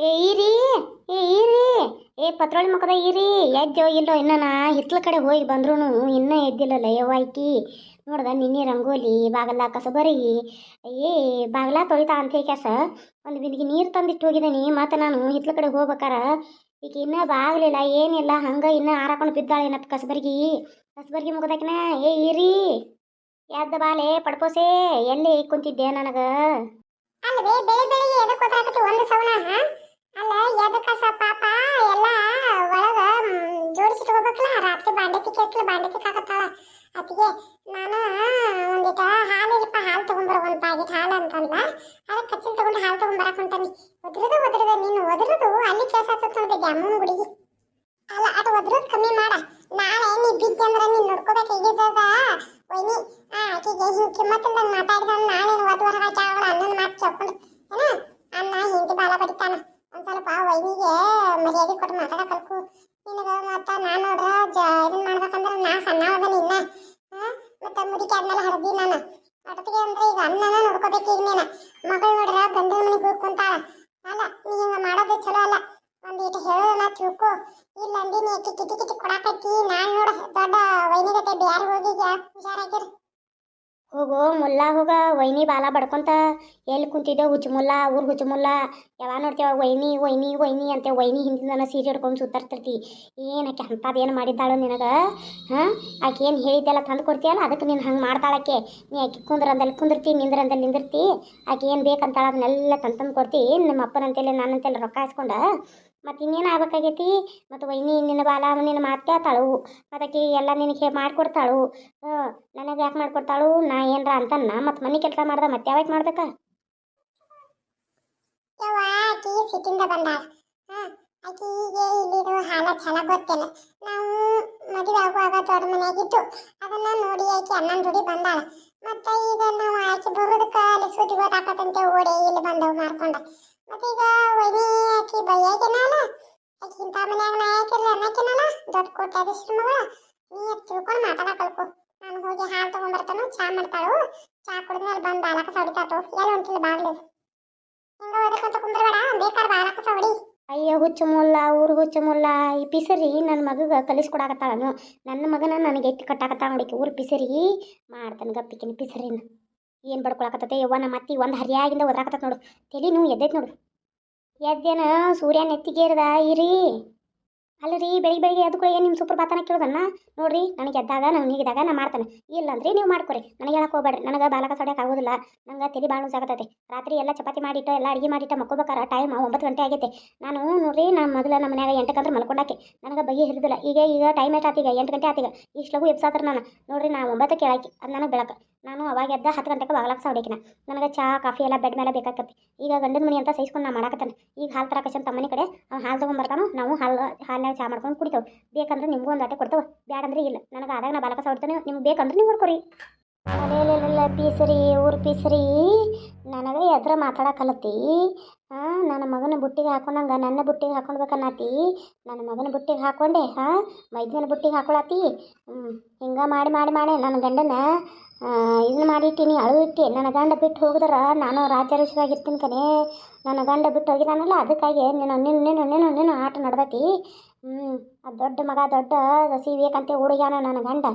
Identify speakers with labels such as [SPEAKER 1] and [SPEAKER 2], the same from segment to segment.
[SPEAKER 1] ಏ, ಇರಿ. ಏ ಇರಿ. ಏ, ಪತ್ರೊಳಿ ಮುಖದ ಇರಿ. ಎದ್ದೋ, ಇಲ್ಲೋ, ಇನ್ನ ನಾ ಕಡೆ ಹೋಗಿ ಬಂದ್ರೂ ಇನ್ನೂ ಎದ್ದಿಲ್ಲಲ್ಲ ಯವ್ವಾಯ್ಕಿ ನೋಡ್ದ, ನಿನ್ನೆ ರಂಗೋಲಿ, ಬಾಗಲ, ಕಸಬರಿ. ಏ, ಬಾಗಲ ತೊಳಿತಾ ಅಂತ ಕ್ಯಾಸ ಒಂದು ಬಿಂದಿಗೆ ನೀರು ತಂದಿಟ್ಟು ಹೋಗಿದ್ದೀನಿ ಮತ್ತು ನಾನು ಹಿತ್ಲ ಕಡೆ ಹೋಗ್ಬೇಕಾರ. ಈಗ ಇನ್ನೂ ಬಾಗಲಿಲ್ಲ, ಏನಿಲ್ಲ. ಹಂಗೆ ಇನ್ನೂ ಹಾರಾಕೊಂಡು ಬಿದ್ದಾಳೆ ಏನಪ್ಪ ಕಸಬರ್ಗಿ. ಕಸಬರ್ಗಿ ಮುಗದಾಕಿನ, ಏ, ಇರಿ. ಎದ್ದ ಬಾಲೆ ಪಡ್ಪೋಸೆ. ಎಲ್ಲಿ ಕುಂತಿದ್ದೆ ನನಗೆ?
[SPEAKER 2] ಅಲ್ಲವೇ, ಬೆಳೆ ಬೆಳಿಗ್ಗೆ ಎದಕ್ಕೆ ಒಂದು ಸವನ ಅಲ್ಲ, ಎದಕ್ಕ ಪಾಪ ಎಲ್ಲ ಒಳಗ ಜೋಡಿಸಿಟ್ಟು ಹೋಗ್ಬೇಕಲ್ಲ, ರಾತ್ರಿ ಬಾಂಡೆತಿ ಕೆಟ್ಲು ಬಾಂಡೆತಿ ಕಾಕತ್ತಾಳ ಅತ್ತಿಗೆ, ನಾನು ಒಂದಿಟ ಹಾಲಿಲ್ಲಪ್ಪ ಹಾಲು ತಗೊಂಬರ, ಒಂದು ಪ್ಯಾಕೆಟ್ ಹಾಲು ಅಂತಂದ ಅದಕ್ಕೆ ಕಚ್ಚಿಲ್ ತಗೊಂಡು ಹಾಲು ತಗೊಂಬರಕ್ ಹೊಂಟಾನಿ. ಒದ್ರದು, ಒದ್ರದ, ನೀನು ಒದ್ರದು, ಅಲ್ಲಿ ಕೆಲಸ ಆಗ್ತದೆ ನೋಡ್ಬೇಕು ಅಮ್ಮನ ಗುಡಿಗೆ. ಅಲ್ಲ, ಅದು ಒದ್ರದು ಕಮ್ಮಿ ಮಾಡ. ನಾಳೆ ನೀ ಬಿದ್ದೆ ಅಂದ್ರೆ ನೀನು ನೋಡ್ಕೋಬೇಕು ಈಗಿದ್ದದ ಒಯ್ನಿ ಆಕೆಗೆ ಹಿಂಗೆ ಕಿಮ್ಮತ್ತಿಲ್ದಂಗೆ ಮಾತಾಡಿದ ನಾಳೆ ಒದ್ ಹೊರಗೆ ಹಾಕ್ಯಾವಳ ಅನ್ನನ ಮಾತು ಕೇಳ್ಕೊಂಡು. ಏನ? ಹೋಗೋ
[SPEAKER 1] ಮುಲ್ಲ ಹೋಗ ವೈನಿ ಬಾಲ ಬಡ್ಕೊಂತ ಎಲ್ಲಿ ಕುಂತಿದ್ದೆ ಹುಚ್ಚು ಮುಲ್ಲ, ಊರ್ ಹುಚ್ಚು ಮುಲ್ಲ. ಯಾವಾಗ ನೋಡ್ತೀವ ವೈನಿ ವೈನಿ ವೈನಿ ಅಂತ ವೈನಿ ಹಿಂದಿನ ಸೀರೆ ಹಿಡ್ಕೊಂಡು ಸುತ್ತಾಡ್ತಿರ್ತಿ ಏನಕ್ಕೆ ಅಂಥದ್ದೇನು ಮಾಡಿದ್ದಾಳು ನಿನಗೆ? ಹಾಂ? ಆಕೆ ಏನು ಹೇಳಿದ್ದೆಲ್ಲ ತಂದು ಕೊಡ್ತೀಯಲ್ಲ? ಅದಕ್ಕೆ ನೀನು ಹಂಗೆ ಮಾಡ್ತಾಳಕ್ಕೆ ನೀ ಆಕೆ ಕುಂದ್ರಂದಲ್ಲಿ ಕುಂದಿರ್ತಿ ನಿಂದ್ರಂದಲ್ಲಿ ನಿಂದಿರ್ತಿ. ಆಕೆ ಏನು ಬೇಕಂತಾಳ ಅದನ್ನೆಲ್ಲ ತಂದು ತಂದು ಕೊಡ್ತಿ. ನಿಮ್ಮ ಅಪ್ಪನಂತೇಳಿ ನಾನಂತೇಳಿ ರೊಕ್ಕ ಹಾಸ್ಕೊಂಡ? ಮತ್ತು ಇನ್ನೇನು ಆಗ್ಬೇಕಾಗೈತಿ? ಮತ್ತು ವೈನಿ ನಿನ್ನ ಬಾಲ ನಿನ್ನ ಮಾತು ಕೇಳ್ತಾಳು. ಅದಕ್ಕೆ ಎಲ್ಲ ನಿನಗೆ ಮಾಡಿಕೊಡ್ತಾಳು. ನನಗೆ ಯಾಕೆ ಮಾಡ್ಕೊಡ್ತಾಳು? ನಾ ಏನರ ಅಂತನ್ನ ಮತ್ತು ಮನೆ ಕೆಲಸ ಮಾಡ್ದೆ ಮತ್ತೆ ಯಾವಾಗ ಮಾಡ್ಬೇಕಾ?
[SPEAKER 2] ಆಕಿ ಸಿಟಿಂದ ಬಂದಾಳ. ಆಕಿಗೆ ಇಲ್ಲಿದು ಹಾಲ ಛಲ ಗೊತ್ತಿಲ್ಲ ನಾವು ಮದುವೆ ಆಗುವಾಗ ದೊಡ್ಡ ಮನೆಯಾಗಿತ್ತು ಅದನ್ನ ನೋಡಿ ಆಕಿ ಅಣ್ಣನ ಜೋಡಿ ಬಂದಾಳ. ಮತ್ತೆ ಈಗ ನಾವು ಆಕಿ ಬರೋದಕ್ಕ ಅಲ್ಲಿ ಸುದ್ದಿ ಗೊತ್ತಾಕತ್ತಂತೆ ಓಡಿ ಇಲ್ಲಿ ಬಂದವು ಮಾರ್ಕೊಂಡ. ಮತ್ತ ಈಗ ವೈನಿ ಆಕಿ ಬೈಯಾಕಿನಲ್ಲ ಆಕಿ ಇಂಥ ಮನ್ಯಾಗ ನಾ ಯಾಕಿರ್ಲಿ ಅನ್ನಕಿನಲ್ಲ ದೊಡ್ಡ ಕೋಟ್ಯಾಧೀಶ್ವರ ಮಗಳ, ನೀ ತಿಳ್ಕೊಂಡು ಮಾತಾಡ ಕಲ್ಕೊ. ನಾನು ಹೋಗಿ ಹಾಲು ತಗೊಂಡ್ಬರ್ತಾನು ಚಾ ಮಾಡ್ತಾಳು, ಚಾ ಕುಡಿದ್ಮೇಲೆ ಬಂದು ಬಾಲಕ ಸಡಿತಾತು ಎಲ್ಲ ಹೊಂಟಿಲ್ಲ ಬಾಗ್ಲು? ಹಿಂಗ ಓದಕ್ಕಂತ ಕುಂದ್ರಬೇಡ, ಬೇಕಾರ ಬಾಲಕ ಹೊಡಿ.
[SPEAKER 1] ಅಯ್ಯೋ, ಹುಚ್ಚು ಮುಲ್ಲ, ಊರು ಹುಚ್ಚು ಮುಲ್ಲ, ಈ ಪಿಸರಿ ನನ್ನ ಮಗಗೆ ಕಲಿಸ್ಕೊಡಾಕತ್ತಾಳನು. ನನ್ನ ಮಗನ ನನಗೆ ಎತ್ತಿ ಕಟ್ಟಾಕತ್ತಾಳ ನೋಡಿಕೆ ಊರು ಪಿಸರಿ ಮಾಡ್ತಾನೆ ಗಪ್ಪಿಕಿನ ಪಿಸರಿನ. ಏನು ಬಡ್ಕೊಳಕತ್ತತೆ? ಯವ್ವ ನಮ್ಮ ಅತ್ತಿ ಒಂದು ಹರಿಯಾಗಿಂದ ಒದ್ರಾಕತ್ತ ನೋಡು. ತಲೆ ನೋವು ಎದ್ದೈತೆ ನೋಡು. ಎದ್ದೇನ ಸೂರ್ಯ ನೆತ್ತಿಗೇರ್ದ, ಇರಿ. ಅಲ್ಲರಿ ಬೆಳಿಗ್ಗೆ ಬೆಳಿಗ್ಗೆ ಎದ್ದು ಏನು ನಿಮ್ಮ ಸುಪ್ರಭಾತನ ಕೇಳೋದನ್ನ? ನೋಡ್ರಿ, ನನಗೆ ಎದ್ದಾಗ, ನಾನು ನೀಗಿದಾಗ ನಾನು ಮಾಡ್ತಾನೆ. ಇಲ್ಲ ಅಂದ್ರೆ ನೀವು ಮಾಡ್ಕೊರಿ. ನನಗೆ ಹೇಳಕ್ಕೆ ಹೋಗ್ಬೇಡ್ರಿ. ನನಗೆ ಬಾಲಕ ಸೊಡ್ಯಕ್ಕೆ ಆಗೋದಿಲ್ಲ. ನಂಗೆ ತಲೆ ಭಾಳ ಆಗತ್ತೆ ರಾತ್ರಿ ಎಲ್ಲ ಚಪಾತಿ ಮಾಡಿಟ್ಟು, ಎಲ್ಲ ಅಡುಗೆ ಮಾಡಿಟ್ಟು ಮಕ್ಕೋಬೇಕಾರ. ಟೈಮ್ ಒಂಬತ್ತು ಗಂಟೆ ಆಗೈತೆ. ನಾನು ನೋಡ್ರಿ ನಾನು ಮೊದಲ ನಮ್ಮ ಮನ್ಯಾಗ ಎಂಟಕ್ಕಂದ್ರೆ ಮಲ್ಕೊಂಡಾಕೆ. ನನಗೆ ಬಗೆ ಹಿಡಿದಿಲ್ಲ. ಈಗ ಈಗ ಟೈಮ್ ಎಷ್ಟು ಆತೀಗ ಎಂಟು ಗಂಟೆ ಆತೀಗ ಇಷ್ಟು ಲಘು ಎಬ್ಸಾತ್ರ ನಾನು. ನೋಡ್ರಿ ನಾನು ಒಂಬತ್ತಕ್ಕೆ ಕೇಳಾಕಿ. ಅದು ನನಗೆ ಬೆಳಕು. ನಾನು ಅವಾಗ ಎದ್ದ ಹತ್ತು ಗಂಟೆಗೆ ಬಾಗ್ಲಾಕ ಹೊಡಿಕಿನ ನನಗೆ ಚಹಾ ಕಾಫಿ ಎಲ್ಲ ಬೆಡ್ ಮೇಲೆ ಬೇಕಾಗತ್ತೆ ಈಗ ಗಂಡನ ಮನೆ ಅಂತ ಸಹಿಸ್ಕೊಂಡು ನಾನು ಮಾಡಾಕತ್ತಾನೆ. ಈಗ ಹಾಲು ತರಕಂತ ತಮ್ಮನೆ ಕಡೆ. ಅವ್ನು ಹಾಲು ತೊಗೊಂಬರ್ತಾನು ನಾವು ಹಾಲು ಚಾ ಮಾಡ್ಕೊಂಡು ಕುಡಿತೇವೆ. ಬೇಕಂದ್ರೆ ನಿಮಗೂ ಒಂದು ಆಟೆ ಕೊಡ್ತೇವೆ. ಬ್ಯಾಡಂದ್ರೆ ಇಲ್ಲ. ನನಗೆ ಆದಾಗ ನಾ ಬಾಲಕ ಹೊಡ್ತಾನೆ ನಿಮ್ಗೆ ಬೇಕಂದ್ರೆ ನೀವು ನೋಡ್ಕೊರಿ. ಅಲ್ಲೆಲ್ಲ ಪೀಸರಿ, ಊರು ಪೀಸರಿ. ನನಗೆ ಎದ್ರ ಮಾತಾಡಕಲತ್ತಿ? ಹಾಂ ನನ್ನ ಮಗನ ಬುಟ್ಟಿಗೆ ಹಾಕೊಂಡಂಗೆ ನನ್ನ ಬುಟ್ಟಿಗೆ ಹಾಕೊಂಡ್ಬೇಕನ್ನತಿ? ನನ್ನ ಮಗನ ಬುಟ್ಟಿಗೆ ಹಾಕೊಂಡೆ ಹಾಂ ಮೈದನ ಬುಟ್ಟಿಗೆ ಹಾಕೊಳತಿ? ಹಿಂಗೆ ಮಾಡಿ ಮಾಡಿ ಮಾಡಿ ನನ್ನ ಗಂಡನ ಇದನ್ನ ಮಾಡಿಟ್ಟಿನಿ ಅಳುತ್ತಿ ನನ್ನ ಗಂಡ ಬಿಟ್ಟು ಹೋಗಿದಾರ? ನಾನು ರಾಜ್ಯಾಧೀಶರಾಗಿರ್ತೀನಿ ಕಣೇ. ನನ್ನ ಗಂಡ ಬಿಟ್ಟು ಹೋಗಿದಾನಲ್ಲ, ಅದಕ್ಕಾಗಿ ನೀನು ನಿನ್ನ ನಿನ್ನ ನಿನ್ನ ನಿನ್ನ ಆಟ ನಡ್ದೈತಿ. ಹ್ಞೂ ದೊಡ್ಡ ಮಗ, ದೊಡ್ಡ ಸಸಿ ಬೇಕಂತೆ ಹುಡುಗ್ಯಾನ ನನ್ನ ಗಂಡ.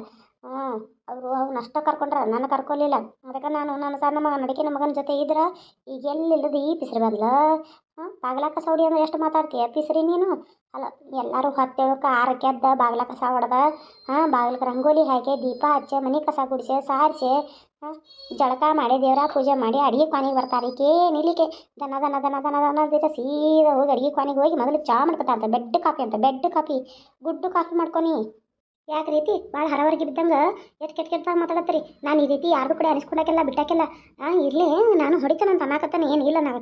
[SPEAKER 1] ಹ್ಞೂ ಅವರು ಅವ್ನ ಅಷ್ಟ ಕರ್ಕೊಂಡ್ರ ನನ್ನ ಕರ್ಕೊಲಿಲ್ಲ. ಅದಕ್ಕೆ ನಾನು ನನ್ನ ಸಣ್ಣ ಮಗ ನಡಿಕಿನ ಮಗನ ಜೊತೆ ಇದ್ರೆ ಈಗ ಎಲ್ಲಿಲ್ಲದ ಈ ಪಿಸ್ರಿ ಬಂದ್ಲ? ಹಾಂ ಬಾಗ್ಲಾಕ ಸೌಡಿ ಅಂದ್ರೆ ಎಷ್ಟು ಮಾತಾಡ್ತೀಯ ಪಿಸ್ರಿ ನೀನು? ಅಲ್ಲ, ಎಲ್ಲರೂ ಹತ್ತೇಳಕ್ಕೆ ಆರಕ್ಕೆ ಕೆದ್ದ ಬಾಗ್ಲ ಕಸ ಹೊಡೆದ. ಹಾಂ ಬಾಗ್ಲಕ್ಕೆ ರಂಗೋಲಿ ಹಾಕಿ, ದೀಪ ಹಚ್ಚೆ, ಮನೆ ಕಸ ಗುಡಿಸೆ, ಸಾರಿಸೆ, ಹಾಂ, ಜಳಕ ಮಾಡಿ, ದೇವರ ಪೂಜೆ ಮಾಡಿ, ಅಡಿಗೆ ಕ್ವಾನಿಗೆ ಬರ್ತಾರೆ. ಈಕೆ ನಿಲ್ಲಿಕೆ. ದನ ದನ ದನ ದನ ದನ ಸೀದಾ ಹೋಗಿ ಅಡಿಗೆ ಕ್ವಾನಿಗೆ ಹೋಗಿ ಮೊದಲು ಚಾ ಮಾಡ್ಕೊತಾ ಬೆಡ್ ಕಾಫಿ ಅಂತ, ಬೆಡ್ ಕಾಫಿ. ಗುಡ್ಡು ಕಾಫಿ ಮಾಡ್ಕೊನಿ. ಯಾಕೆ ರೀತಿ? ಭಾಳ ಹರವರ್ಗಿ ಬಿದ್ದಂಗೆ ಎಷ್ಟು ಕೆಟ್ಟ ಕೆಟ್ಟದಾಗ ಮಾತಾಡತ್ತೀರಿ. ನಾನು ಈ ರೀತಿ ಯಾರ್ದು ಕಡೆ ಅನಿಸ್ಕೊಂಡಾಕೆಲ್ಲ ಬಿಟ್ಟಾಕಿಲ್ಲ. ಹಾಂ ಇರಲಿ, ನಾನು ಹೊಡಿತಾನೆ ಅಂತ ಅನ್ನಕತ್ತಾನೆ, ಏನು ಇಲ್ಲ ನಾನು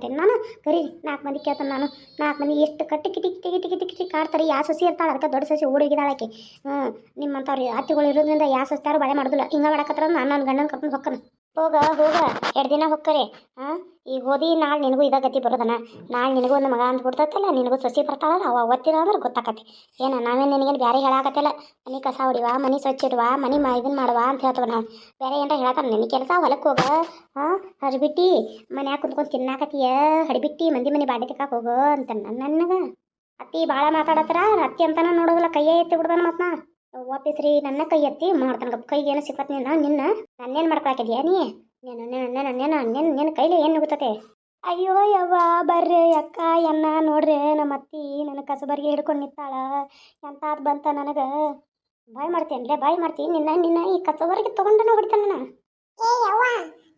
[SPEAKER 1] ಕರಿ ನಾಲ್ಕು ಮಂದಿ ಕೇಳ್ತಾನೆ ನಾನು. ನಾಲ್ಕು ಮಂದಿ ಎಷ್ಟು ಕಟ್ಟಿ ಕಿಟಿ ಕಿಟಿ ಕಿಟಿ ಕಿಟಿ ಕಿಟಿ ಕಾಡ್ತಾರೆ. ಯಾವ ಸಸಿ ಇರ್ತಾಳೆ ಅದಕ್ಕೆ ದೊಡ್ಡ ಸಸಿ ಓಡೋಗಿದ್ದಾಳಾಕೆ ಹ್ಞೂ ನಿಮ್ಮಂಥವ್ರು, ಅತ್ತಿಗಳು ಇರೋದ್ರಿಂದ ಯಾವ ಸಸ್ತಾರು ಬಳೆ ಮಾಡೋದಿಲ್ಲ. ಹಿಂಗೆ ಮಾಡಕತ್ತಾರ ನಾನು ನನ್ನ ಗಂಡನ ಕರ್ಕೊಂಡು ಹೊಕ್ಕನ ಹೋಗ ಹೋಗ. ಎರಡು ದಿನ ಹೊಕ್ಕರೆ ಹಾಂ? ಈಗ ಹೋದಿ ನಾಳೆ ನಿನಗೂ ಇದ ಗತಿ ಬರೋದನ. ನಾಳೆ ನಿನಗೂ ಒಂದು ಮಗ ಅಂತ ಬಿಡ್ತತ್ತಲ್ಲ ನಿನಗೂ ಸೊಸಿ ಬರ್ತಾಳಲ್ಲ, ಅವ ಒತ್ತಿರ ಅಂದ್ರೆ ಗೊತ್ತಾಕತಿ. ಏನ, ನಾವೇನು ನಿನಗೇನು ಬೇರೆ ಹೇಳಾಕತ್ತಲ್ಲ? ಮನೆ ಕಸ ಹೊಡಿವಾ, ಮನೆ ಸ್ವಚ್ಛ ಇಡುವ, ಮನೆ ಮಾ ಇದನ್ನ ಮಾಡುವ ಅಂತ ಹೇಳ್ತವ ನಾವು. ಬೇರೆ ಏನಾರ ಹೇಳತ್ತಾರ ನಿನ್ನ ಕೆಲಸ ಹೊಲಕ್ಕೆ ಹೋಗ. ಹಾಂ? ಹರಿಬಿಟ್ಟಿ, ಮನ್ಯಾಗ ಕುಂತ್ಕೊಂಡು ತಿನ್ನಾಕತ್ತೀಯ? ಹಡಿಬಿಟ್ಟಿ ಮಂದಿ ಮನೆ ಬಾಡಿ ತಿಕ್ಕಾಕ ಹೋಗು ಅಂತ ನನಗೆ ಅತ್ತಿ ಭಾಳ ಮಾತಾಡತ್ತಾರ ಅತ್ತಿ ಅಂತಾನ ನೋಡೋದಿಲ್ಲ, ಕೈಯೇ ಎತ್ತಿ ಬಿಡ್ದಾನ ಮತ್ನ ರೀ ನನ್ನ ಕೈ ಎತ್ತಿ ಮಾಡ್ತಾನ ಕೈಗೆ ಏನು ಸಿಕ್ಕತ್ ನಿನ್ನ ನಿನ್ನ ನನ್ನೇನು ಮಾಡ್ಕೊಳಕಿದ್ಯಾ ನೀ? ನೀನು ನನ್ನ ನನ್ನ ನೀನು ನಿನ್ನ ನಿನ್ನ ಕೈಲಿ ಏನು ನುಗ್ಗುತ್ತತೆ? ಅಯ್ಯೋ ಯವ್ವ ಬರ್ರಿ ಅಕ್ಕ ಎನ್ನ ನೋಡ್ರಿ ನಮ್ಮ ಅತ್ತಿ ನನ್ನ ಕಸಬರಿಗೆ ಹಿಡ್ಕೊಂಡು ನಿಂತಾಳ. ಎಂತಾದ್ ಬಂತ ನನಗೆ? ಬಾಯ್ ಲೇ ಬಾಯ್ ಮಾಡ್ತೀನಿ ನಿನ್ನ ನಿನ್ನ ಈ ಕಸಬರಿಗೆ ತೊಗೊಂಡನ ಹೊಡಿತಾನ ನಾನು.
[SPEAKER 2] ಏ ಯವ್ವ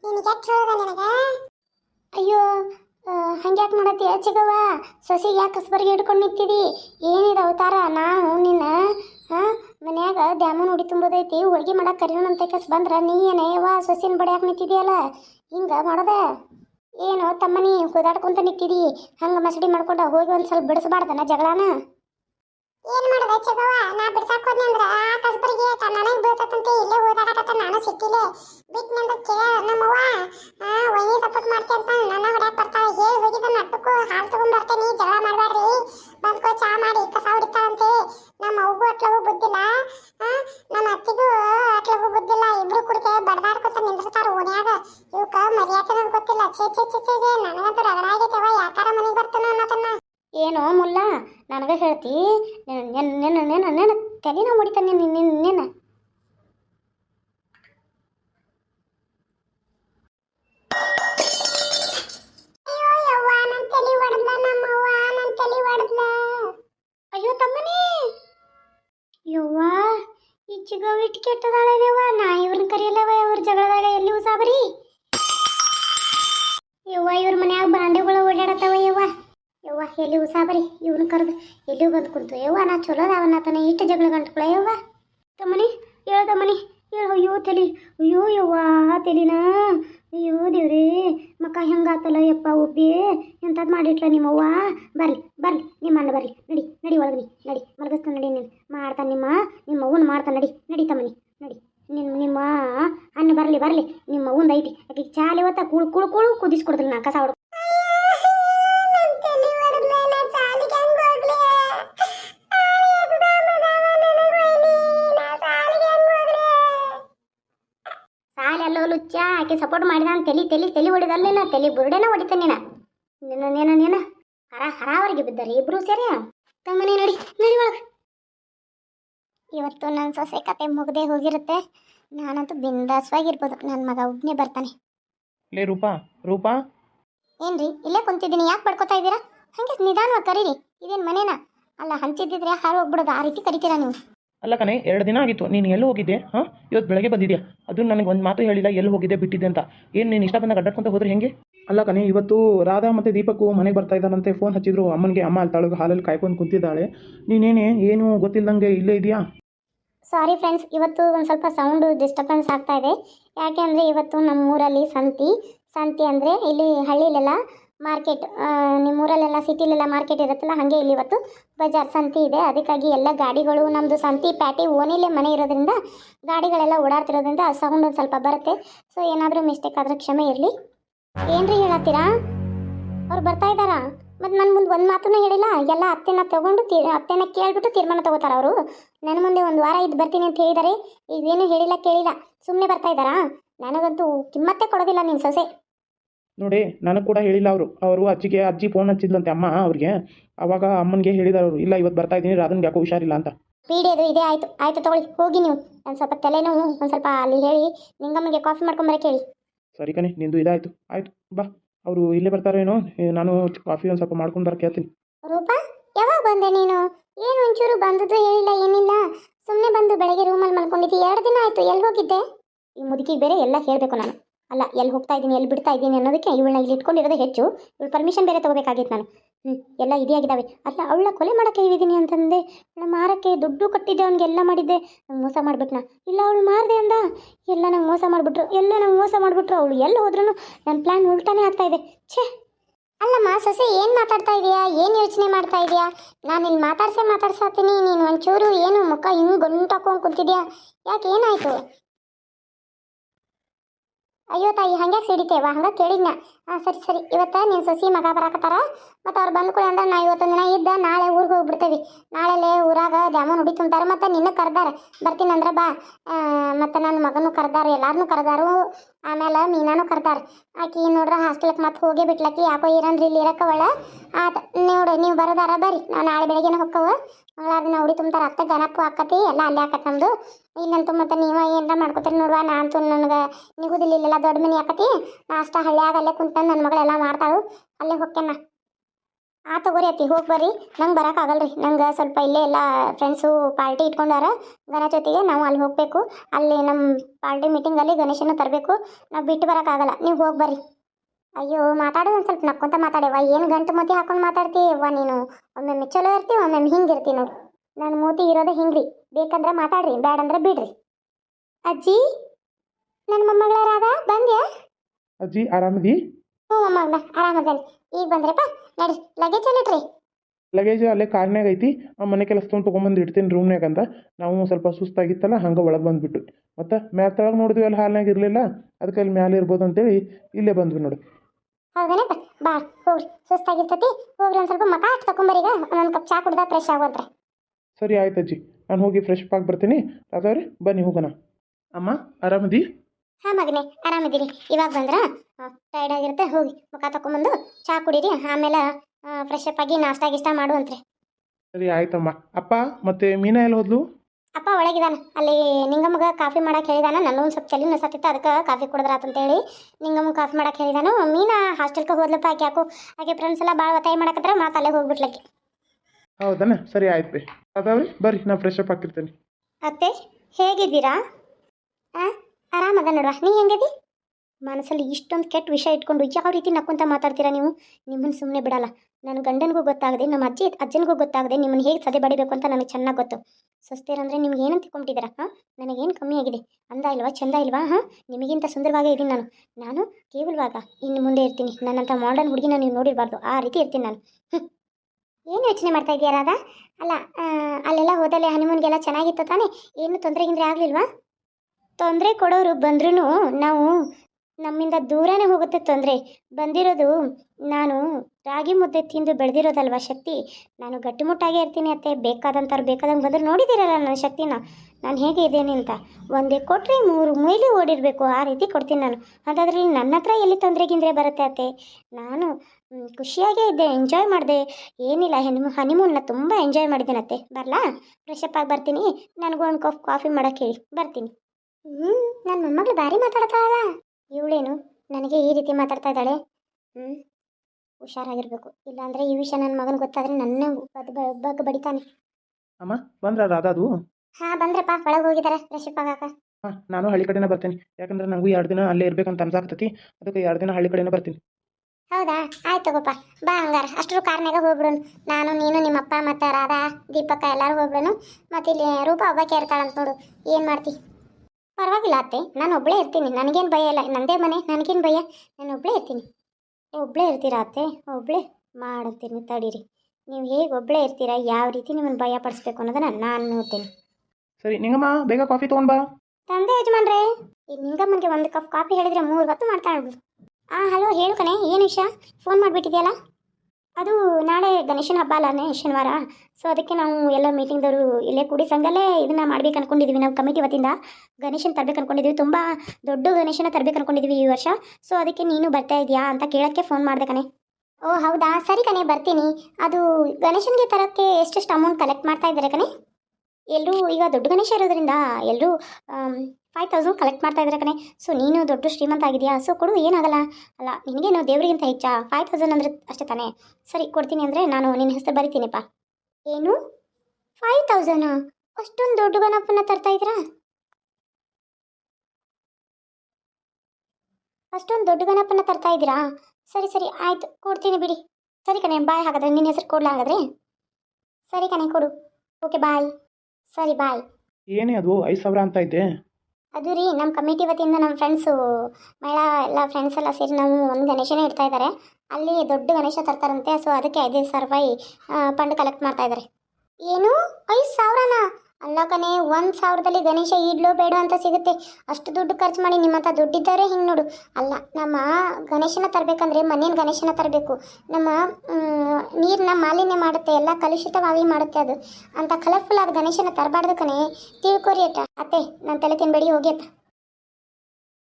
[SPEAKER 2] ನಿನಗೆ ಹೇಳೋದ ನಿನಗೆ?
[SPEAKER 1] ಅಯ್ಯೋ ಹಂಗ್ಯಾಕೆ ಮಾಡತ್ತಿ ಚಿಗವ್ವ? ಸಸಿಗೆ ಯಾಕೆ ಕಸಬರಿಗೆ ಹಿಡ್ಕೊಂಡು ನಿಂತಿದಿ? ಏನಿದೆ ಅವತಾರ? ನಾವು ನಿನ್ನ ಹಾಂ ಮನ್ಯಾಗ ದ್ಯಾಮನ್ ಉಡಿ ತುಂಬೋದೈತಿ, ಹೋಳ್ಗೆ ಮಾಡಕ್ಕೆ ಕರಿಯೋಣ ಅಂತ ಕಸ್ ಬಂದ್ರ ನೀ ಏನೇವ ಸೊಸಿನ ಬಡಿಯಾಕೆ ನಿಂತಿದ್ಯಲ್ಲ? ಹಿಂಗೆ ಮಾಡೋದ? ಏನು ತಮ್ಮನಿ ಕುದಾಡ್ಕೊಂತ ನಿಂತಿದಿ, ಹಂಗೆ ಮಸಡಿ ಮಾಡ್ಕೊಂಡ ಹೋಗಿ ಒಂದು ಸ್ವಲ್ಪ ಬಿಡಿಸ್ಬಾರ್ದನ ಜಗಳನ?
[SPEAKER 2] ಏನು ಮಾಡದ ಚಗವ ನಾ ಬಿಡ್ಸಾಕ್ ಹೋದ್ನಿ ಅಂದ್ರ ಆ ಕಸ್ಬರಿಗೆ ನನಗೆ ಬೀಳ್ತದಂತೆ, ಇಲ್ಲೇ ಓದಾಡಕತ್ತ ನಾನು ಸಿಕ್ಕಿಲ್ಲ ಬಿಟ್ನಿಂದ ನಮ್ಮವ್ವ ವೈನಿ ಸಪೋರ್ಟ್ ಮಾಡ್ತಿ ಅಂತ ನನ್ನ ಹೊಡ್ಯಾಕ್ ಬರ್ತಾಳೆ, ಹೇಳಿ ಹೋಗಿದ್ದ ಹಾಲು ತಗೊಂಡ್ ಬರ್ತೇನಿ, ಜಗಳ ಮಾಡಬೇಡ್ರಿ ಬಂದ್ಕೋ ಚಾ ಮಾಡಿ, ಕಸ ಹೊಡಿತಾಳಂತೆ ನಮ್ಮ ಅವ್ಗೂ ಅಟ್ಲಗೂ ಬುದ್ಧಿಲ್ಲ ಆ ನಮ್ಮ ಅತ್ತಿಗೂ ಅಟ್ಲಗೂ ಬುದ್ಧಿಲ್ಲ ಇಬ್ರು ಕುಡ್ಕೆ ಬಡ್ದಾಡ್ಕೊತ ನಿಂದಿರ್ತಾರ ಓಣ್ಯಾಗ ಇವಕ್ಕ ಮರ್ಯಾದೆ ಗೊತ್ತಿಲ್ಲ ಛೇ ಛೇ ಛೇ ಛೇ ಛೇ, ನನಗಂತೂ ರಗಡ ಆಗೈತೆವ ಯಾಕಾರ ಮನೆಗೆ ಬರ್ತಾನ ಅನ್ನತನ್ನ
[SPEAKER 1] ಏನೋ ಮುಲ್ಲ ನನಗೆ ಹೇಳ್ತಿ ನೆನ ನೆನ ನೆನ ನೆನ ತಲೆನ ಹೊಡಿತಾನೆ ನಿನ್ನ ನಿನ್ನ ನೆನ
[SPEAKER 2] ಅಯ್ಯೋ ಯವ್ವ ನನ್ ತಲಿ ಹೊಡ್ದ ನಮ್ಮವ್ವ ನನ್ ತಲಿ ಹೊಡ್ದ
[SPEAKER 1] ಅಯ್ಯೋ ತಮ್ಮನೇ. ಯವ್ವ, ಈ ಚಿಗವ್ ಇಟ್ಟು ಕೆಟ್ಟದಾಳವ್ವ ನಾ ಇವ್ರನ್ನ ಕರೆಯಲ್ಲವ ಇವ್ರ ಜಗಳದಾಗ ಎಲ್ಲಿ ಉಸಾಬರಿ? ಯವ್ವ, ಇವ್ರ ಮನ್ಯಾಗ ಬಾಂಡೆಗಳು ಓಡಾಡತ್ತವ ಯವ್ವ. ಯವ್ವ, ಎಲ್ಲಿ ಉಸಾಬರಿ? ಇವ್ರನ್ನ ಕರೆದು ಎಲ್ಲಿ ಬಂದು ಕುಂತು. ಯವ್ವ, ನಾ ಚಲೋ ಅದಾವನ್ನ ತಾನೆ ಇಷ್ಟು ಜಗಳ ಗಂಟ್ಕೊಳ ಯವ್ವ. ತಮ್ಮನಿ, ಹೇಳ ತಮ್ಮನಿ, ಹೇಳ. ಅಯ್ಯೋ ತಲಿ, ಅಯ್ಯೋ ಯವ್ವ, ತಲಿನಾ. ಅಯ್ಯೋ ದೇವ್ರಿ, ಮಕ್ಕ ಹೆಂಗಾತಲ್ಲ ಯಪ್ಪ ಒಬ್ಬಿ ಎಂಥದ್ದು ಮಾಡಿಟ್ಲ ನಿಮ್ಮವ್ವ? ಬರ್ರಿ ಬರ್ರಿ, ನಿಮ್ಮ ಅಣ್ಣ ಬರ್ರಿ. ನಡಿ ನಡಿ ಒಳಗೆ ನಡಿ. ಮಲಗಿಸ್ತಾನೆ ನಡಿ ನೀನು. ಮಾಡ್ತಾನೆ ನಿಮ್ಮ ನಿಮ್ಮ ಅವ್ವನ ಮಾಡ್ತಾನೆ ನಡಿ. ನಡಿ ತಮ್ಮನಿ, ನಡಿ. ನಿಮ್ಮ ನಿಮ್ಮ ಅಣ್ಣ ಬರಲಿ ಬರಲಿ. ನಿಮ್ಮ ಅವ್ವಂದು ಐತಿ. ಆಕೆಗೆ ಚಾಲೆ ಹೊತ್ತ ಕುಳು ಕುಳು ಕುಳು ಕುದಿಸ್ಕೊಡ್ತೀನಿ ನಾ, ಕಸ ಹೊಡ್ದು ಲುಚ್ಚ ಆಕೆ ಸಪೋರ್ಟ್ ಮಾಡಿದ ಅಂತ ತಲಿ ತಲಿ ತಲಿ ಹೊಡಿದಲ್ಲ ತಲೆ ಬುರುಡೆನ ಹೊಡಿತಾನೆ ನೀನ? ನಿನ್ನ ನೀನ ನೀನ ಹರ ಹರಾವರಿಗೆ ಬಿದ್ದಾರೆ ಇಬ್ರು ಸೇರಿ? ತಮ್ಮನೆ ನಡಿ ನಡಿ ಒಳಗೆ. ಇವತ್ತು ನನ್ನ ಸೊಸೆ ಕತೆ ಮುಗದೆ ಹೋಗಿರುತ್ತೆ. ನಾನಂತೂ ಬಿಂದಾಸವಾಗಿರ್ಬೋದು. ನನ್ನ ಮಗ ಒಬ್ಬನೇ ಬರ್ತಾನೆ.
[SPEAKER 3] ಲೇ ರೂಪಾ ರೂಪಾ?
[SPEAKER 1] ಏನ್ರಿ ಇಲ್ಲೇ ಕುಂತಿದ್ದೀನಿ. ಯಾಕೆ ಪಡ್ಕೋತಾ ಇದ್ದೀರಾ? ಹಂಗೆ ನಿಧಾನವಾಗಿ ಕರೀರಿ. ಇದೇನು ಮನೇನ? ಅಲ್ಲ ಹಂಚಿದ್ದಿದ್ರೆ ಹಾಳು ಹೋಗ್ಬಿಡೋದು. ಆ ರೀತಿ ಕರಿತೀರಾ ನೀವು?
[SPEAKER 3] ಅಲ್ಲ ಕಣೆ ಎರಡು ದಿನ ಆಗಿತ್ತು. ನೀನು ಎಲ್ಲಿ ಹೋಗಿದ್ದೆ? ಹಾಂ? ಇವತ್ತು ಬೆಳಗ್ಗೆ ಬಂದಿದ್ಯಾ? ಅದು ನನಗೆ ಒಂದು ಮಾತು ಹೇಳಿಲ್ಲ ಎಲ್ಲಿ ಹೋಗಿದ್ದೆ ಬಿಟ್ಟಿದ್ದೆ ಅಂತ. ಏನು ನೀನು ಇಷ್ಟ ಬಂದಾಗ ಅಡ್ಡಾಡ್ಕೊಂತ ಹೋದ್ರೆ ಹೆಂಗೆ? ಅಲ್ಲ ಕಣೆ ಇವತ್ತು ರಾಧಾ ಮತ್ತು ದೀಪಕ್ಕು ಮನೆಗೆ ಬರ್ತಾ ಇದ್ದಾನಂತೆ ಫೋನ್ ಹಚ್ಚಿದ್ರು. ಅಮ್ಮನಿಗೆ ಅಮ್ಮ ಅಲ್ಲಿ ತಳಗೆ ಹಾಲಲ್ಲಿ ಕಾಯ್ಕೊಂಡು ಕುಂತಿದ್ದಾಳೆ. ನೀನೇನೇ? ಏನು ಗೊತ್ತಿಲ್ಲದಂಗೆ ಇಲ್ಲೇ ಇದೆಯಾ?
[SPEAKER 1] ಸಾರಿ ಫ್ರೆಂಡ್ಸ್ ಇವತ್ತು ಒಂದು ಸ್ವಲ್ಪ ಸೌಂಡು ಡಿಸ್ಟರ್ಬೆನ್ಸ್ ಆಗ್ತಾ ಇದೆ. ಯಾಕೆ ಅಂದರೆ ಇವತ್ತು ನಮ್ಮ ಊರಲ್ಲಿ ಸಂತಿ ಸಂತಿ ಅಂದರೆ ಇಲ್ಲಿ ಹಳ್ಳಿಲೆಲ್ಲ ಮಾರ್ಕೆಟ್ ನಿಮ್ಮೂರಲ್ಲೆಲ್ಲ ಸಿಟಿಲೆಲ್ಲ ಮಾರ್ಕೆಟ್ ಇರುತ್ತಲ್ಲ, ಹಾಗೆ ಇಲ್ಲಿ ಇವತ್ತು ಬಜಾರ್ ಸಂತಿ ಇದೆ. ಅದಕ್ಕಾಗಿ ಎಲ್ಲ ಗಾಡಿಗಳು ನಮ್ಮದು ಸಂತಿ ಪ್ಯಾಟಿ ಓನಿಲೇ ಮನೆ ಇರೋದ್ರಿಂದ, ಗಾಡಿಗಳೆಲ್ಲ ಓಡಾಡ್ತಿರೋದ್ರಿಂದ ಆ ಸೌಂಡ್ ಒಂದು ಸ್ವಲ್ಪ ಬರುತ್ತೆ. ಸೊ ಏನಾದರೂ ಮಿಸ್ಟೇಕ್ ಆದರೆ ಕ್ಷಮೆ ಇರಲಿ. ಏನ್ರಿ ಹೇಳತ್ತೀರಾ? ಅವ್ರು ಬರ್ತಾ ಇದ್ದಾರಾ? ಮತ್ತು ನನ್ನ ಮುಂದೆ ಒಂದು ಮಾತೂ ಹೇಳಿಲ್ಲ. ಎಲ್ಲ ಅತ್ತೆನ ತಗೊಂಡು ತೀ, ಅತ್ತೆನ ಕೇಳಿಬಿಟ್ಟು ತೀರ್ಮಾನ ತೊಗೋತಾರೆ ಅವರು. ನನ್ನ ಮುಂದೆ ಒಂದು ವಾರ ಇದ್ದು ಬರ್ತೀನಿ ಅಂತ ಹೇಳಿದ್ದಾರೆ ಏನೂ ಹೇಳಿಲ್ಲ, ಕೇಳಿಲ್ಲ. ಸುಮ್ಮನೆ ಬರ್ತಾ ಇದ್ದಾರಾ? ನನಗಂತೂ ಕಿಮ್ಮತ್ತೆ ಕೊಡೋದಿಲ್ಲ ನಿನ್ನ ಸೊಸೆ.
[SPEAKER 3] ನೋಡಿ ನನಗೆ ಕೂಡ ಹೇಳಿಲ್ಲ ಅವರು. ಅವರು ಅಜ್ಜಿಗೆ ಅಜ್ಜಿ ಫೋನ್ ಹಚ್ಚಿದ್ಲಂತೆ ಅಮ್ಮ ಅವ್ರಿಗೆ. ಅವಾಗ ಅಮ್ಮನಿಗೆ ಹೇಳಿದಾರೆ ಅವರು ಇಲ್ಲ ಇವತ್ತು ಬರ್ತಾ ಇದ್ದೀನಿ ರಾಧನ್ಗೆ ಯಾಕೋ ಹುಷಾರಿಲ್ಲ ಅಂತ.
[SPEAKER 1] ಪೀಡಿಯೋದು ಇದೇ ಆಯಿತು ಆಯಿತು ತಗೊಳ್ಳಿ ಹೋಗಿ ನೀವು. ಒಂದು ಸ್ವಲ್ಪ ತಲೆನೋವು ಒಂದು ಸ್ವಲ್ಪ ಅಲ್ಲಿ ಹೇಳಿ ನಿಂಗಮ್ಮಗೆ ಕಾಫಿ ಮಾಡ್ಕೊಂಬರಕ್ಕೆ ಹೇಳಿ.
[SPEAKER 3] ಸರಿ ಕಣೆ ನಿಂದು ಇದಾಯಿತು. ಆಯಿತು ಬಾ. ಅವರು ಇಲ್ಲೇ ಬರ್ತಾರೇನೋ ಏನೋ ನಾನು ಕಾಫಿ ಒಂದು ಸ್ವಲ್ಪ ಮಾಡ್ಕೊಂಡು ಬರಕ್ಕೆ ಹೇಳ್ತೀನಿ.
[SPEAKER 1] ರೂಪಾ ಯಾವಾಗ ಬಂದೆ ನೀನು? ಏನು ಒಂಚೂರು ಬಂದದ್ದು ಹೇಳಿಲ್ಲ ಏನಿಲ್ಲ. ಸುಮ್ಮನೆ ಬಂದು ಬೆಳಗ್ಗೆ ರೂಮಲ್ಲಿ ಮಲ್ಕೊಂಡಿದ್ದೆ ಎರಡು ದಿನ ಆಯಿತು ಎಲ್ಲಿ ಹೋಗಿದ್ದೆ? ಈ ಮುದುಕಿಗೆ ಬೇರೆ ಎಲ್ಲ ಹೇಳಬೇಕು ನಾನು. ಅಲ್ಲ, ಎಲ್ಲಿ ಹೋಗ್ತಾ ಇದ್ದೀನಿ, ಎಲ್ಲಿ ಬಿಡ್ತಾ ಇದ್ದೀನಿ ಅನ್ನೋದಕ್ಕೆ ಇವಳನ್ನ ಇಲ್ಲಿ ಇಟ್ಕೊಂಡಿರೋದೇ ಹೆಚ್ಚು. ಇವಳು ಪರ್ಮಿಷನ್ ಬೇರೆ ತೊಗೋಬೇಕಾಗಿತ್ತು ನಾನು. ಹ್ಞೂ ಎಲ್ಲ ಇದಾಗಿದ್ದಾವೆ ಅಲ್ಲ ಅವಳ ಕೊಲೆ ಮಾಡೋಕ್ಕೆ ಇದ್ದೀನಿ ಅಂತಂದೆ. ಮಾರಕ್ಕೆ ದುಡ್ಡು ಕಟ್ಟಿದ್ದೆ ಅವ್ನಿಗೆ ಎಲ್ಲ ಮಾಡಿದ್ದೆ ಮೋಸ ಮಾಡಿಬಿಟ್ನ? ಇಲ್ಲ, ಅವಳು ಮಾರಿದೆ ಅಂದ. ಎಲ್ಲ ನಂಗೆ ಮೋಸ ಮಾಡಿಬಿಟ್ರು, ಎಲ್ಲ ನಂಗೆ ಮೋಸ ಮಾಡಿಬಿಟ್ರು. ಅವಳು ಎಲ್ಲಿ ಹೋದ್ರೂ ನನ್ನ ಪ್ಲ್ಯಾನ್ ಉಲ್ಟಾನೇ ಆಗ್ತಾ ಇದೆ. ಛೇ! ಅಲ್ಲಮ್ಮ, ಸೊಸೆ ಏನು ಮಾತಾಡ್ತಾ ಇದೆಯಾ? ಏನು ಯೋಚನೆ ಮಾಡ್ತಾ ಇದೆಯಾ? ನಾನು ನಿನ್ನ ಮಾತಾಡ್ಸೇ ಮಾತಾಡ್ಸಾತೀನಿ. ನೀನು ಒಂಚೂರು ಏನು ಮುಖ ಹಿಂಗೆ ಗಂಟು ಹಾಕೊಂಡು ಕುಂತಿದ್ಯಾ? ಯಾಕೆ ಏನಾಯಿತು? ಅಯ್ಯೋ ತಾಯಿ ಹಂಗೆ ಸಿಡಿತೇವ? ಹಂಗೆ ಕೇಳಿದ್ನ. ಹಾಂ ಸರಿ ಸರಿ. ಇವತ್ತು ನಿನ್ನ ಸೊಸಿ ಮಗ ಬರಾಕತ್ತಾರ? ಮತ್ತು ಅವ್ರು ಬಂದ ಕೂಡ ಅಂದ್ರೆ ನಾ ಇವತ್ತೊಂದು ದಿನ ಇದ್ದ, ನಾಳೆ ಊರಿಗೆ ಹೋಗ್ಬಿಡ್ತೇವೆ. ನಾಳೆಲೆ ಊರಾಗ ದ್ಯಾಮನ್ ಹುಡಿ ತುಂಬ್ತಾರೆ, ಮತ್ತು ನಿನ್ನ ಕರ್ದಾರ. ಬರ್ತೀನಿ ಅಂದ್ರೆ ಬಾ. ಮತ್ತು ನನ್ನ ಮಗನೂ ಕರ್ದಾರ ಎಲ್ಲಾರನ್ನೂ ಕರ್ದಾರು. ಆಮೇಲೆ ಮೀನಾನು ಕರ್ದಾರ. ಆಕಿ ನೋಡ್ರ ಹಾಸ್ಟೆಲ್ಗೆ ಮತ್ತೆ ಹೋಗಿ ಬಿಟ್ಲಕ್ಕಿ, ಯಾಕೋ ಇರಂದ್ರಿ ಇಲ್ಲಿ ಇರಕ್ಕವಳ. ಆತ ನೋಡು, ನೀವು ಬರೋದಾರ, ಬರ್ರಿ. ನಾವು ನಾಳೆ ಬೆಳಗ್ಗೆನ ಹೊಕ್ಕವ. ಮಂಗಳಾರ ದಿನ ತುಂಬ್ತಾರ, ಅತ್ತ ಗಣಪು ಆಕತಿ, ಎಲ್ಲ ಅಲ್ಲೇ ಆಕತ್ ಇಲ್ಲಂತೂ ಮತ್ತೆ ನೀವ ಏನಾರ ಮಾಡ್ಕೋತೀರಿ ನೋಡುವ, ನಾನಂತೂ ನನಗೆ ನಿಗುದಿಲ್ಲ ದೊಡ್ಡ ಮನೆ ಆಕತಿ. ನಾಷ್ಟ ಹಳ್ಳಿಯಾಗ ಅಲ್ಲೇ ಕುಂತ ನನ್ನ ಮಗಳೆಲ್ಲ ಮಾಡ್ತಾಳು. ಅಲ್ಲೇ ಹೊಕ್ಕೆನ ಆ ತಗೋರಿ ಅತ್ತಿ, ಹೋಗಿ ಬರ್ರಿ. ನಂಗೆ ಬರೋಕ್ಕಾಗಲ್ರಿ ನಂಗೆ ಸ್ವಲ್ಪ ಇಲ್ಲೇ ಎಲ್ಲ ಫ್ರೆಂಡ್ಸು ಪಾರ್ಟಿ ಇಟ್ಕೊಂಡಾರ. ಗಣೇಶ ಜೊತೆಗೆ ನಾವು ಅಲ್ಲಿ ಹೋಗಬೇಕು. ಅಲ್ಲಿ ನಮ್ಮ ಪಾರ್ಟಿ ಮೀಟಿಂಗಲ್ಲಿ ಗಣೇಶನ ತರಬೇಕು. ನಾವು ಬಿಟ್ಟು ಬರೋಕ್ಕಾಗಲ್ಲ ನೀವು ಹೋಗಿ ಬರ್ರಿ. ಅಯ್ಯೋ, ಮಾತಾಡೋದು ಒಂದು ಸ್ವಲ್ಪ ನಕ್ಕೊಂತ ಮಾತಾಡೇವ ಏನು ಗಂಟು ಮತಿ ಹಾಕೊಂಡು ಮಾತಾಡ್ತೀವ ನೀನು? ಒಮ್ಮೊಮ್ಮೆ ಚಲೋ ಇರ್ತೀವಿ ಒಮ್ಮೊಮ್ಮೆ ಹಿಂಗೆ ಇರ್ತೀವಿ ನೋಡು. ನನ್ನ ಮೂತಿ ಇರೋದ ಹಿಂಗ್ರಿ. ಬೇಕಂದ್ರೆ ಮಾತಾಡ್ರಿ ಬೇಡಂದ್ರೆ ಬಿಡ್ರಿ. ಅಜ್ಜಿ ನನ್ನ ಮೊಮ್ಮಗಳ ರಾಧ ಬಂದ್ಯಾ?
[SPEAKER 3] ಅಜ್ಜಿ ಆರಾಮದಿ?
[SPEAKER 1] ಹ್ಞೂ ಮೊಮ್ಮಗಳ ಆರಾಮದೇನೆ. ಈಗ ಬಂದ್ರಪ್ಪ ನಡಿ ಲಗೇಜ್ ಎಲ್ಲಿಟ್ರಿ
[SPEAKER 3] ಲಗೇಜ್ ಅಲ್ಲೇ ಕಾರ್ನ್ಯಾಗ ಐತಿ. ಆ ಮನೆ ಕೆಲಸ ತೊಗೊಂಬಂದು ಇಡ್ತೀನಿ ರೂಮ್ನ್ಯಾಗ ಅಂತ. ನಾವು ಸ್ವಲ್ಪ ಸುಸ್ತಾಗಿತ್ತಲ್ಲ ಹಂಗೆ ಒಳಗೆ ಬಂದ್ಬಿಟ್ಟು ಮತ್ತು ಮ್ಯಾಲ ತೆಳಗೆ ನೋಡಿದ್ವಿ ಅಲ್ಲಿ ಹಾಲ್ನಾಗ ಇರಲಿಲ್ಲ. ಅದಕ್ಕೆ ಅಲ್ಲಿ ಮ್ಯಾಲೆ ಇರ್ಬೋದು ಅಂತೇಳಿ ಇಲ್ಲೇ ಬಂದ್ವಿ ನೋಡಿ.
[SPEAKER 1] ಹೌದೇನಪ್ಪ? ಬಾ ಹೋಗ್ರಿ. ಸುಸ್ತಾಗಿರ್ತತಿ. ಹೋಗ್ರಿ ಒಂದು ಸ್ವಲ್ಪ ಮಕ ಹಾಕಿ ತಗೊಂಬರೀಗ ಒಂದೊಂದು ಕಪ್ ಚಾ ಕುಡ್ದ ಫ್ರೆಶ್ ಆಗೋದ್ರಿ
[SPEAKER 3] ಸರಿ ಆಯ್ತು ಅಜ್ಜಿ. ನಾನು ಹೋಗಿ ಫ್ರೆಶ್ ಅಪ್ ಆಗಿ ಬರ್ತೀನಿ. ರಾಧಾವ್ರಿ ಬನ್ನಿ ಹೋಗೋಣ. ಅಮ್ಮ ಆರಾಮದಿ?
[SPEAKER 1] ಹಾ ಮಗನೆ ಆರಾಮದಿರಿ ಇವಾಗ ಬಂದ್ರ? ಟೈರ್ಡ್ ಆಗಿರುತ್ತೆ ಹೋಗಿ. ಮುಖ ತಕೊಂಬಂದು ಚಹಾ ಕುಡೀರಿ. ಆಮೇಲೆ ಫ್ರೆಶ್ ಅಪ್ ಆಗಿ ನಾಷ್ಟ ಗಿಷ್ಟ ಮಾಡುವಂತ್ರಿ.
[SPEAKER 3] ಸರಿ ಆಯ್ತಮ್ಮ. ಅಪ್ಪ ಮತ್ತೆ ಮೀನಾ ಎಲ್ಲಿ ಹೋದ್ಲು?
[SPEAKER 1] ಅಪ್ಪ ಒಳಗಿದಾನ. ಅಲ್ಲಿ ನಿಂಗಮ್ಮಗ ಕಾಫಿ ಮಾಡಕ್ಕೆ ಹೇಳಿದಾನ. ನನ್ನ ಒಂದು ಸ್ವಲ್ಪ ಚಳಿ ನಸತ್ತಿತ್ತು ಅದಕ್ಕೆ ಕಾಫಿ ಹೇಳಿ ನಿಂಗಮ್ಮ ಕಾಫಿ ಮಾಡಕ್ಕೆ ಹೇಳಿದಾನು. ಮೀನಾ ಹಾಸ್ಟೆಲ್ಗೆ ಹೋದ್ಲಪ್ಪ ಆಕೆ ಯಾಕೋ ಆಕೆ ಫ್ರೆಂಡ್ಸ್ ಎಲ್ಲ ಭಾಳ ಒತ್ತಾಯ ಮಾಡಕತ್ರ ಮಾತು ಅಲ್ಲೇ ಹೋಗ್ಬಿಟ್ಲಕ್ಕೆ
[SPEAKER 3] ಹೌದನ? ಸರಿ ಆಯ್ತು ರೀ ರಾಧಾವ್ರಿ ಬರ್ರಿ ನಾ ಫ್ರೆಶ್ ಅಪ್ ಆಗಿರ್ತೇನೆ
[SPEAKER 1] ಅತ್ತೆ, ಹೇಗಿದ್ದೀರಾ? ಆ, ಆರಾಮದ ನೋಡ್ರ ನೀ ಹೆಂಗದಿ? ಮನಸ್ಸಲ್ಲಿ ಇಷ್ಟೊಂದು ಕೆಟ್ಟ ವಿಷಯ ಇಟ್ಕೊಂಡು ಯಾವ ರೀತಿ ನಕ್ಕೊಂತ ಮಾತಾಡ್ತೀರಾ ನೀವು? ನಿಮ್ಮನ್ನು ಸುಮ್ಮನೆ ಬಿಡಲ್ಲ. ನನ್ನ ಗಂಡನಿಗೂ ಗೊತ್ತಾಗದೆ ನಮ್ಮ ಅಜ್ಜಿ, ಅಜ್ಜನಿಗೂ ಗೊತ್ತಾಗದೆ ನಿಮ್ಮನ್ನು ಹೇಗೆ ಸದೆ ಬಡಿಬೇಕು ಅಂತ ನನಗೆ ಚೆನ್ನಾಗಿ ಗೊತ್ತು. ಸಸ್ತೀರಂದ್ರೆ ನಿಮ್ಗೆ ಏನಂತ ತಿಳ್ಕೊಂಡಿದ್ದೀರಾ ಹಾಂ? ನನಗೇನು ಕಮ್ಮಿ ಆಗಿದೆ. ಅಂದ ಇಲ್ವಾ, ಚಂದ ಇಲ್ವಾ? ಹಾಂ? ನಿಮಗಿಂತ ಸುಂದರವಾಗೇ ಇದ್ದೀನಿ ನಾನು. ನಾನು ಕೇವಲವಾಗ ಇನ್ನು ಮುಂದೆ ಇರ್ತೀನಿ. ನನ್ನಂಥ ಮಾಡರ್ನ್ ಹುಡುಗಿನ ನೀವು ನೋಡಿರಬಾರ್ದು. ಆ ರೀತಿ ಇರ್ತೀನಿ ನಾನು. ಹ್ಮ್. ಏನು ಯೋಚನೆ ಮಾಡ್ತಾ ಇದೆಯಾ ರಾಧಾ? ಅಲ್ಲ ಅಲ್ಲೆಲ್ಲ ಹೋದಲ್ಲೇ ಹನಿಮೂನ್ಗೆಲ್ಲ ಚೆನ್ನಾಗಿತ್ತು ತಾನೇ? ಏನು ತೊಂದರೆ ಗಿಂದರೆ ಆಗಲಿಲ್ವಾ? ತೊಂದರೆ ಕೊಡೋರು ಬಂದ್ರೂ ನಾವು ನಮ್ಮಿಂದ ದೂರನೇ ಹೋಗುತ್ತೆ ತೊಂದರೆ. ಬಂದಿರೋದು ನಾನು ರಾಗಿ ಮುದ್ದೆ ತಿಂದು ಬೆಳೆದಿರೋದಲ್ವ ಶಕ್ತಿ? ನಾನು ಗಟ್ಟಿಮುಟ್ಟಾಗೇ ಇರ್ತೀನಿ ಅತ್ತೆ. ಬೇಕಾದಂಥವ್ರು ಬೇಕಾದಂಗೆ ಬಂದ್ರೆ ನೋಡಿದ್ದೀರಲ್ಲ ನನ್ನ ಶಕ್ತಿನ? ನಾನು ಹೇಗೆ ಇದ್ದೇನೆ ಅಂತ? ಒಂದೇ ಕೊಟ್ಟರೆ ಮೂರು ಮೈಲಿ ಓಡಿರಬೇಕು. ಆ ರೀತಿ ಕೊಡ್ತೀನಿ ನಾನು. ಅದಾದ್ರಲ್ಲಿ ನನ್ನ ಹತ್ರ ಎಲ್ಲಿ ತೊಂದರೆ ಗಿಂದ್ರೆ ಬರುತ್ತೆ ಅತ್ತೆ? ನಾನು ಖುಷಿಯಾಗೇ ಇದ್ದೆ ಎಂಜಾಯ್ ಮಾಡಿದೆ. ಏನಿಲ್ಲ ಹೆಣ್ಣು ಹನಿಮೂನ್ನ ತುಂಬ ಎಂಜಾಯ್ ಮಾಡಿದ್ದೇನತ್ತೆ ಬರಲಾ? ಫ್ರೆಶಪ್ ಅಪ್ ಆಗಿ ಬರ್ತೀನಿ. ನನಗೂ ಒಂದು ಕಪ್ ಕಾಫಿ ಮಾಡೋಕೆ ಹೇಳಿ. ಬರ್ತೀನಿ. ಹ್ಞೂ ನನ್ನ ಮೊಮ್ಮಗಳು ಭಾರಿ ಮಾತಾಡ್ತಾಳಲ್ಲ. ಇವಳೇನು? ನನಗೆ ಈ ರೀತಿ ಮಾತಾಡ್ತಾ ಇದ್ದಾಳೆ. ಹ್ಞೂ ಹುಷಾರಾಗಿರ್ಬೇಕು. ಇಲ್ಲಾಂದರೆ ಈ ವಿಷಯ ನನ್ನ ಮಗನ ಗೊತ್ತಾದರೆ ನನ್ನ ಬಗ್ ಬಡಿತಾನೆ.
[SPEAKER 3] ಅಮ್ಮ ಬಂದ್ರ ರಾಧಾದು
[SPEAKER 1] ಹಾ ಬಂದ್ರಪ್ಪ. ಒಳಗೆ ಹೋಗಿದ್ದಾರೆ ಫ್ರೆಶ್ ಅಪ್ ಆಗಾಕ
[SPEAKER 3] ಹಾಂ ನಾನು ಹಳ್ಳಿ ಕಡೆನೇ ಬರ್ತೀನಿ. ಯಾಕಂದ್ರೆ ನನಗೂ ಎರಡು ದಿನ ಅಲ್ಲೇ ಇರ್ಬೇಕಂತ ಅನ್ಸಾಕ್ತತಿ ಅದಕ್ಕೆ ಎರಡು ದಿನ ಹಳ್ಳಿ ಕಡೆನೇ ಬರ್ತೀನಿ.
[SPEAKER 1] ಹೌದಾ? ಆಯ್ತು ತಗೋಪ್ಪ ಬಾ ಹಂಗಾರ. ಅಷ್ಟರು ಕಾರ್ನಾಗ ಹೋಗ್ಬಿಡೋಣ. ನಾನು ನೀನು ನಿಮ್ಮಪ್ಪ ಮತ್ತು ರಾಧಾ ದೀಪಕ್ಕ ಎಲ್ಲರೂ ಹೋಗ್ಬಿಡೋಣ. ಮತ್ತು ಇಲ್ಲಿ ರೂಪ ಒಬ್ಬಾಕೆ ಇರ್ತಾಳಂತ ನೋಡು. ಏನು ಮಾಡ್ತಿ? ಪರವಾಗಿಲ್ಲ ಅತ್ತೆ. ನಾನು ಒಬ್ಬಳೇ ಇರ್ತೀನಿ. ನನಗೇನು ಭಯ ಇಲ್ಲ. ನಂದೇ ಮನೆ ನನಗೇನು ಭಯ? ನಾನು ಒಬ್ಬಳೇ ಇರ್ತೀನಿ. ಒಬ್ಬಳೇ ಇರ್ತೀರಾ ಅತ್ತೆ? ಒಬ್ಬಳೇ ಮಾಡ್ತೀನಿ ತಡೀರಿ. ನೀವು ಹೇಗೆ ಒಬ್ಬಳೇ ಇರ್ತೀರಾ? ಯಾವ ರೀತಿ ನಿಮ್ಮನ್ನು ಭಯ ಪಡಿಸ್ಬೇಕು ಅನ್ನೋದನ್ನ ನಾನು ನೋಡ್ತೀನಿ.
[SPEAKER 3] ಸರಿ ನಿಂಗಮ್ಮ ಬೇಗ ಕಾಫಿ ತೊಗೊಂಡ್ಬಾ
[SPEAKER 1] ತಂದೆ ಯಜಮಾನ್ರೇ ಈ ನಿಂಗಮ್ಮನಿಗೆ ಒಂದು ಕಪ್ ಕಾಫಿ ಹೇಳಿದ್ರೆ ಮೂರು ಹೊತ್ತು ಮಾಡ್ತಾಳೆ ಆ, ಹಲೋ, ಹೇಳು ಕಣೆ, ಏನು ವಿಷಯ? ಫೋನ್ ಮಾಡಿಬಿಟ್ಟಿದೆಯಲ್ಲ? ಅದು ನಾಳೆ ಗಣೇಶನ ಹಬ್ಬ ಅಲ್ಲನೇ ಶನಿವಾರ. ಸೊ ಅದಕ್ಕೆ ನಾವು ಎಲ್ಲ ಮೀಟಿಂಗ್ದವರು ಇಲ್ಲೇ ಕೂಡಿ ಸಂಘಲ್ಲೇ ಇದನ್ನ ಮಾಡ್ಬೇಕು ಅನ್ಕೊಂಡಿದ್ವಿ. ನಾವು ಕಮಿಟಿ ವತಿಯಿಂದ ಗಣೇಶನ ತರ್ಬೇಕು ಅನ್ಕೊಂಡಿದ್ವಿ. ತುಂಬ ದೊಡ್ಡ ಗಣೇಶನ ತರ್ಬೇಕು ಅನ್ಕೊಂಡಿದ್ವಿ ಈ ವರ್ಷ. ಸೊ ಅದಕ್ಕೆ ನೀನು ಬರ್ತಾ ಇದೆಯಾ ಅಂತ ಕೇಳೋಕ್ಕೆ ಫೋನ್ ಮಾಡಿದೆ ಕಣೆ. ಓ, ಹೌದಾ? ಸರಿ ಕಣೆ, ಬರ್ತೀನಿ. ಅದು ಗಣೇಶನಿಗೆ ತರೋಕ್ಕೆ ಎಷ್ಟೆಷ್ಟು ಅಮೌಂಟ್ ಕಲೆಕ್ಟ್ ಮಾಡ್ತಾ ಇದ್ದಾರೆ ಕಣೆ? ಎಲ್ಲರೂ ಈಗ ದೊಡ್ಡ ಗಣೇಶ ಇರೋದ್ರಿಂದ ಎಲ್ಲರೂ ಫೈವ್ ತೌಸಂಡ್ ಕಲೆಕ್ಟ್ ಮಾಡ್ತಾ ಇದ್ದಾರೆ ಕಣೆ. ಸೊ ನೀನು ದೊಡ್ಡ ಶ್ರೀಮಂತ ಆಗಿದೆಯಾ ಸೊ ಕೊಡು, ಏನಾಗಲ್ಲ. ಅಲ್ಲ, ನಿನಗೇನು ದೇವರಿಗಿಂತ ಹೆಚ್ಚಾ? ಫೈವ್ ತೌಸಂಡ್ ಅಂದರೆ ಅಷ್ಟೇ ತಾನೇ. ಸರಿ, ಕೊಡ್ತೀನಿ ಅಂದರೆ ನಾನು ನಿನ್ನ ಹೆಸರು ಬರಿತೀನಿಪ್ಪ. ಏನು? ಫೈವ್ ತೌಸಂಡಾ ಅಷ್ಟೊಂದು ದೊಡ್ಡ ಗಣಪನ ತರ್ತಾ ಇದ್ದೀರಾ? ಅಷ್ಟೊಂದು ದೊಡ್ಡ ಗಣಪನ ತರ್ತಾ ಇದ್ದೀರಾ? ಸರಿ ಸರಿ, ಆಯಿತು, ಕೊಡ್ತೀನಿ ಬಿಡಿ. ಸರಿ ಕಣೆ ಬಾಯ್ ಹಾಗಾದ್ರೆ. ನಿನ್ನ ಹೆಸರು ಕೊಡ್ಲಾ ಹಾಗಾದ್ರೆ? ಸರಿ ಕಣೆ, ಕೊಡು. ಓಕೆ ಬಾಯ್ ಸರಿ ಬಾಯ್
[SPEAKER 3] ಏನೇ ಅದು, ಐದು ಸಾವಿರ ಅಂತ ಐತೆ
[SPEAKER 1] ಅದು ರೀ ನಮ್ಮ ಕಮಿಟಿ ವತಿಯಿಂದ ನಮ್ಮ ಫ್ರೆಂಡ್ಸು ಮಹಿಳಾ ಎಲ್ಲ ಫ್ರೆಂಡ್ಸ್ ಎಲ್ಲ ಸೇರಿ ನಾವು ಒಂದು ಗಣೇಶನೇ ಇಡ್ತಾ ಇದ್ದಾರೆ ಅಲ್ಲಿ ದೊಡ್ಡ ಗಣೇಶ ತರ್ತಾರಂತೆ ಸೊ ಅದಕ್ಕೆ ಐದೈದು ಸಾವಿರ ರೂಪಾಯಿ ಫಂಡ್ ಕಲೆಕ್ಟ್ ಮಾಡ್ತಾ ಇದ್ದಾರೆ ಏನು? ಐದು ಸಾವಿರನಾ? ಅಲ್ಲ ಕಣೆ, ಒಂದು ಸಾವಿರದಲ್ಲಿ ಗಣೇಶ ಇಡ್ಲೋ ಬೇಡ ಅಂತ ಸಿಗುತ್ತೆ. ಅಷ್ಟು ದುಡ್ಡು ಖರ್ಚು ಮಾಡಿ ನಿಮ್ಮ ಹತ್ರ ದುಡ್ಡಿದ್ದಾರೆ ಹಿಂಗೆ ನೋಡು. ಅಲ್ಲ, ನಮ್ಮ ಗಣೇಶನ ತರಬೇಕಂದ್ರೆ ಮನೇನ ಗಣೇಶನ ತರಬೇಕು? ನಮ್ಮ ನೀರನ್ನ ಮಾಲಿನ್ಯ ಮಾಡುತ್ತೆ, ಎಲ್ಲ ಕಲುಷಿತವಾಗಿ ಮಾಡುತ್ತೆ ಅದು. ಅಂತ ಕಲರ್ಫುಲ್ ಆದ ಗಣೇಶನ ತರಬಾರ್ದು ಕಣೆ. ತಿಳ್ಕೊರಿ ಅತ್ತ ಅತ್ತೆ, ನಾನು ತಲೆ ತಿನ್ಬೇಡಿ ಹೋಗಿ ಅತ್ತ